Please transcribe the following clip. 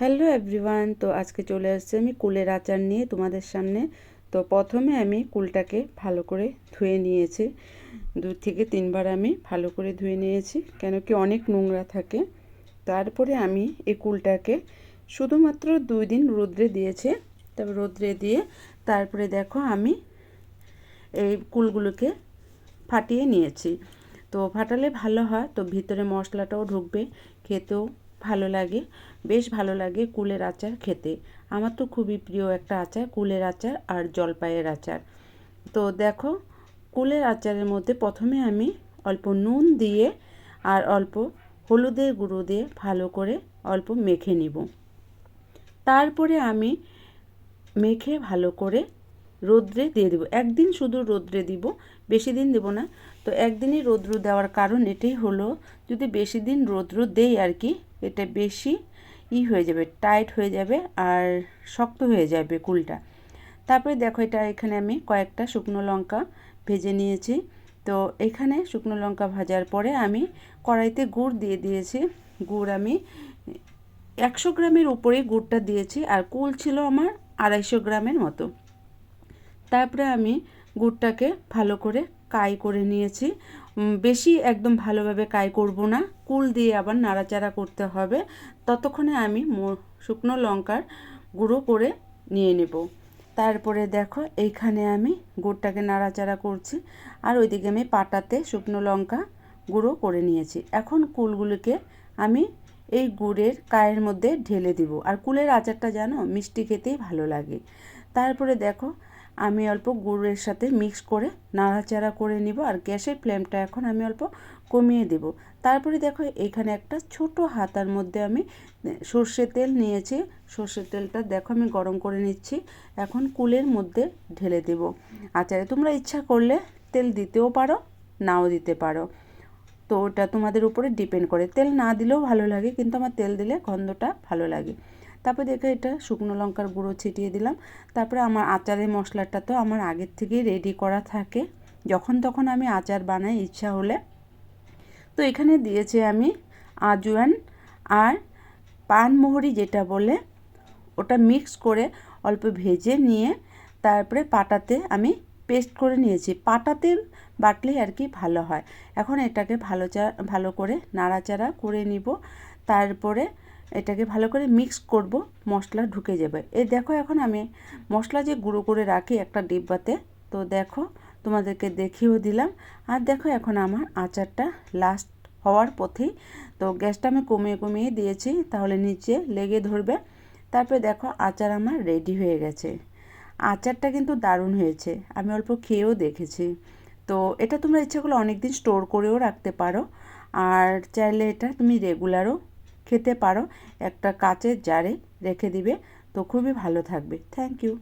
Hello everyone, তো আজকে চলে আসছে আমি কুলের আচার নিয়ে তোমাদের সামনে। তো প্রথমে আমি কুলটাকে ভালো করে ধুয়ে নিয়েছি। দু থেকে তিনবার আমি ভালো করে ধুয়ে নিয়েছি, কেন কি অনেক নোংরা থাকে। তারপরে আমি এই কুলটাকে শুধুমাত্র দুই দিন রোদ্রে দিয়েছে। তারপর রোদ্রে দিয়ে তারপরে দেখো আমি এই কুলগুলোকে ফাটিয়ে নিয়েছি। তো ফাটালে ভালো হয়, তো ভিতরে মশলাটাও ঢুকবে, খেতেও ভালো লাগে, বেশ ভালো লাগে কুলের আচার খেতে। আমার তো খুবই প্রিয় একটা আচার কুলের আচার আর জলপাইয়ের আচার। তো দেখো, কুলের আচারের মধ্যে প্রথমে আমি অল্প নুন দিয়ে আর অল্প হলুদের গুঁড়ো দিয়ে ভালো করে অল্প মেখে নিব। তারপরে আমি মেখে ভালো করে রোদ্রে দিয়ে দেবো। একদিন শুধু রোদ্রে দিব, বেশি দিন দেবো না। তো একদিনই রৌদ্র দেওয়ার কারণ এটাই হলো, যদি বেশি দিন রৌদ্র দেই আর কি, এটা বেশি ই হয়ে যাবে, টাইট হয়ে যাবে আর শক্ত হয়ে যাবে কুলটা। তারপরে দেখো এটা এখানে আমি কয়েকটা শুকনো লঙ্কা ভেজে নিয়েছি। তো এখানে শুকনো লঙ্কা ভাজার পরে আমি কড়াইতে গুড় দিয়ে দিয়েছি। গুড় আমি একশো গ্রামের উপরেই গুড়টা দিয়েছি। আর কুল ছিল আমার আড়াইশো গ্রামের মতো। তারপরে আমি গুড়টাকে ভালো করে কাই করে নিয়েছি। বেশি একদম ভালোভাবে কাই করব না। কুল দিয়ে আবার নাড়াচাড়া করতে হবে। ততক্ষণে আমি শুকনো লঙ্কার গুঁড়ো করে নিয়ে নেব। তারপরে দেখো, এইখানে আমি গুড়টাকে নাড়াচাড়া করছি। আর ওইদিকে আমি পাটাতে শুকনো লঙ্কা গুঁড়ো করে নিয়েছি। এখন কুলগুলিকে আমি এই গুড়ের কায়ের মধ্যে ঢেলে দিব। আর কুলের আচারটা জানো, মিষ্টি খেতেই ভালো লাগে। তারপরে দেখো আমি অল্প গুড়ের সাথে মিক্স করে নাড়াচাড়া করে নিব আর গ্যাসের ফ্লেমটা এখন আমি অল্প কমিয়ে দেব। তারপরে দেখো এখানে একটা ছোট হাতার মধ্যে আমি সর্ষে তেল নিয়েছি। সর্ষের তেলটা দেখো আমি গরম করে নিচ্ছি। এখন কুলের মধ্যে ঢেলে দেব। আচারে তোমরা ইচ্ছা করলে তেল দিতেও পারো, নাও দিতে পারো। তো ওটা তোমাদের উপরে ডিপেন্ড করে। তেল না দিলেও ভালো লাগে, কিন্তু আমার তেল দিলে গন্ধটা ভালো লাগে। তারপর দেখে এটা শুকনো লঙ্কার গুঁড়ো ছিটিয়ে দিলাম। তারপরে আমার আচারের মশলাটা তো আমার আগের থেকেই রেডি করা থাকে। যখন তখন আমি আচার বানাই ইচ্ছা হলে। তো এখানে দিয়েছি আমি আজওয়ান আর পানমোহরি যেটা বলে, ওটা মিক্স করে অল্প ভেজে নিয়ে তারপরে পাটাতে আমি পেস্ট করে নিয়েছি। পাটাতে বাটলে আর কি ভালো হয়। এখন এটাকে ভালো চা, ভালো করে নাড়াচাড়া করে নিব। তারপরে এটাকে ভালো করে মিক্স করব, মশলা ঢুকে যাবে। এই দেখো এখন আমি মশলা যে গুঁড়ো করে রাখি একটা ডিব্বাতে, তো দেখো তোমাদেরকে দেখিয়েও দিলাম। আর দেখো এখন আমার আচারটা লাস্ট হওয়ার পথেই। তো গ্যাসটা আমি কমিয়ে কমিয়ে দিয়েছি, তাহলে নিচে লেগে ধরবে। তারপরে দেখো আচার আমার রেডি হয়ে গেছে। আচারটা কিন্তু দারুণ হয়েছে, আমি অল্প খেয়েও দেখেছি। তো এটা তোমরা ইচ্ছা করলে অনেক দিন স্টোর করেও রাখতে পারো। আর চাইলে এটা তুমি রেগুলারও খেতে পারো। একটা কাচের জারে রেখে দিবে। তো খুবই ভালো থাকবে। Thank you